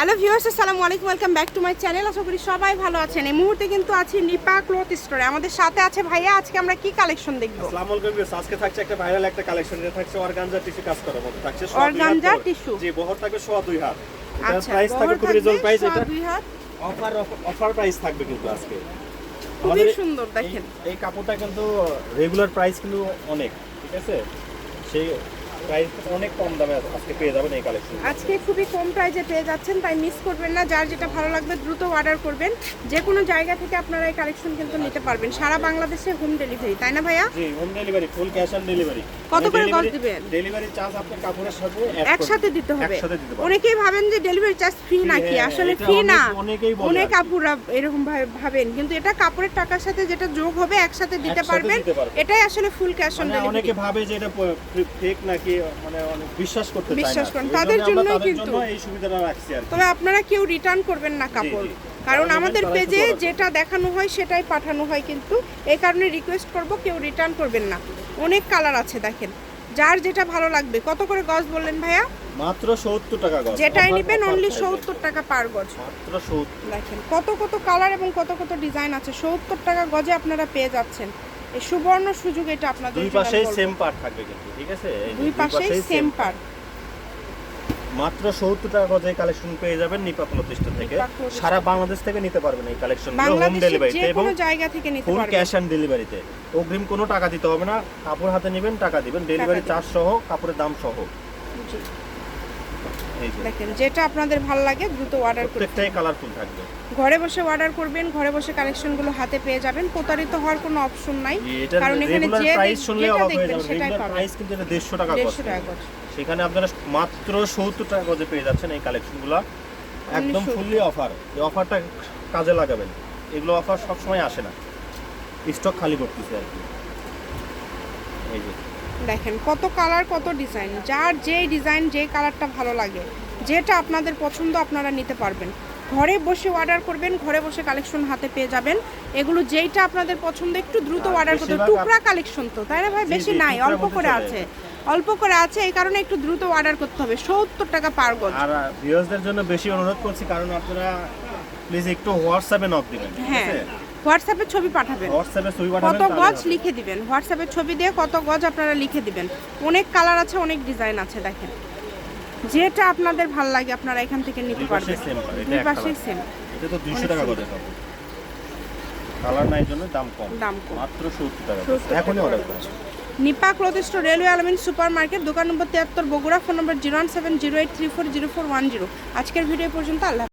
Hello viewers আসসালামু আলাইকুম welcome back to my channel. আশা করি সবাই ভালো আছেন। এই মুহূর্তে কিন্তু আছি নিপা ক্লথ স্টোরে। আমাদের সাথে আছে ভাইয়া আজকে আমরা কি কালেকশন দেখব? আসসালামু আলাইকুম ভিউয়ার্স আজকে থাকছে একটা ভাইরাল একটা কালেকশন যেটা থাকছে অর্গানজা টিস্যু কাজ করার মধ্যে থাকছে সোয়া দুই হাত Organza বহর। জি বহর থাকবে সোয়া দুই হাত। আচ্ছা প্রাইস থাকবে খুবই রিজনেবল প্রাইস এটা দুই হাত? অফার অফার প্রাইস থাকবে কিন্তু আজকে। খুবই সুন্দর দেখেন। এই কাপড়টা কিন্তু রেগুলার প্রাইস কিন্তু অনেক ঠিক আছে? সেই প্রাইস অনেক কম দামে আজকে পেয়ে যাবেন এই কালেকশন আজকে খুবই কম প্রাইজে পেয়ে যাচ্ছেন তাই মিস করবেন না। যার যেটা ভালো লাগবে দ্রুত অর্ডার করবেন। যে কোনো জায়গা থেকে আপনারা এই কালেকশন কিন্তু নিতে পারবেন। সারা বাংলাদেশে হোম ডেলিভারি তাই না ভাইয়া? জি home delivery full cash on delivery কত করে গজ দিবেন? ডেলিভারি চার্জ আপনার কাপড়ের সাথে একসাথে দিতে হবে। অনেকেই ভাবেন যে ডেলিভারি চার্জ ফ্রি নাকি? হ্যাঁ, আসলে ফ্রি না। অনেক- এরকম ভাবেন। কিন্তু এটা কাপড়ের টাকার সাথে যেটা যোগ হবে একসাথে দিতে পারবেন। এটাই আসলে ফুল ক্যাশ অন ডেলিভারি অনেকে ভাবে যে এটা ফেক নাকি মানে অনেক বিশ্বাস করতে চায় বিশ্বাস করেন। তাদের জন্য কিন্তু। এই সুবিধাটা রাখছি আর তবে আপনারা কেউ রিটার্ন করবেন না কাপড়। কারণ আমাদের পেজে যেটা দেখানো হয় সেটাই পাঠানো হয় কিন্তু। এই কারণে রিকোয়েস্ট করব কেউ রিটার্ন করবেন না। অনেক কালার আছে দেখেন। যার যেটা ভালো লাগবে। কত করে গজ বললেন ভাইয়া? মাত্র 70 টাকা গজ। যেটাই নেবেন অনলি price এ। সত্তর টাকা পার গজ। মাত্র 70 দেখেন কত কত কালার এবং কত কত ডিজাইন আছে। সত্তর টাকা গজে আপনারা পেয়ে যাচ্ছেন। এই সুবর্ণ সুযোগ এটা আপনাদের দুই পাশেই সেম পার্ট থাকবে কিন্তু ঠিক আছে? দুই পাশেই সেম পার মাত্র 70 টাকা গজে কালেকশন পেয়ে যাবেন নিপা প্রতিষ্ঠান থেকে। সারা বাংলাদেশ থেকে নিতে পারবেন এই কালেকশন হোম ডেলিভারিতে এবং জায়গা থেকে নিতে ফুল ক্যাশ অন ডেলিভারিতে অগ্রিম কোনো টাকা দিতে হবে না। কাপড় হাতে নেবেন টাকা দিবেন। ডেলিভারি চার্জ সহ কাপড়ের দাম সহ। দেখেন যেটা আপনাদের ভালো লাগে দ্রুত অর্ডার প্রত্যেকটাই কালারফুল থাকবে। ঘরে বসে অর্ডার করবেন ঘরে বসে কালেকশনগুলো হাতে পেয়ে যাবেন। প্রতারিত হওয়ার কোনো অপশন নাই। কারণ এখানে যে প্রাইস শুনলে অবাক হয়ে যাবেন। সেটাই পাবেন। প্রাইস কিন্তু এটা 150 টাকা গজ দেড়শো টাকা গজ সেখানে আপনারা মাত্র 70 টাকা গজে পেয়ে যাচ্ছেন এই কালেকশনগুলো একদম 70 ফুললি অফার এই অফারটা কাজে লাগাবেন। এগুলো অফার সব সময় আসে না। স্টক খালি করতেছে আর কি। এই যে। দেখেন কত কালার কত ডিজাইন যার যেই ডিজাইন যেই কালারটা ভালো লাগে যেটা আপনাদের পছন্দ আপনারা নিতে পারবেন। ঘরে বসে অর্ডার করবেন ঘরে বসে কালেকশন হাতে পেয়ে যাবেন। এগুলো যেইটা আপনাদের পছন্দ একটু দ্রুত অর্ডার করতে টুকরা কালেকশন তো তাই না ভাই? বেশি নাই অল্প করে আছে। অল্প করে আছে এই কারণে একটু দ্রুত অর্ডার করতে হবে। সত্তর টাকা পার গজ। আর জন্য বেশি অনুরোধ করছি কারণ আপনারা প্লিজ একটু হোয়াটসঅ্যাপে নক দিবেন হ্যাঁ। হোয়াটসঅ্যাপে ছবি পাঠাবেন। হোয়াটসঅ্যাপে ছবি কত পাঠাবেন তাহলে গজ লিখে দিবেন। হোয়াটসঅ্যাপে ছবি দিয়ে কত গজ আপনারা লিখে দিবেন। অনেক কালার আছে অনেক ডিজাইন আছে দেখেন। যেটা আপনাদের ভালো লাগে আপনারা এখান থেকে নিতে পারবেন। এটা দুই কালার। সেম এটা তো 200 টাকা করে কালার নাই জন্য দাম কম। দাম কম। মাত্র 70 টাকা 70 এখনই অর্ডার করুন Nipa cloth railway Almin super market দোকান নম্বর তিয়াত্তর Bogura phone number zero one seven zero eight three four zero four one zero. আজকের ভিডিও পর্যন্ত আল্লাহ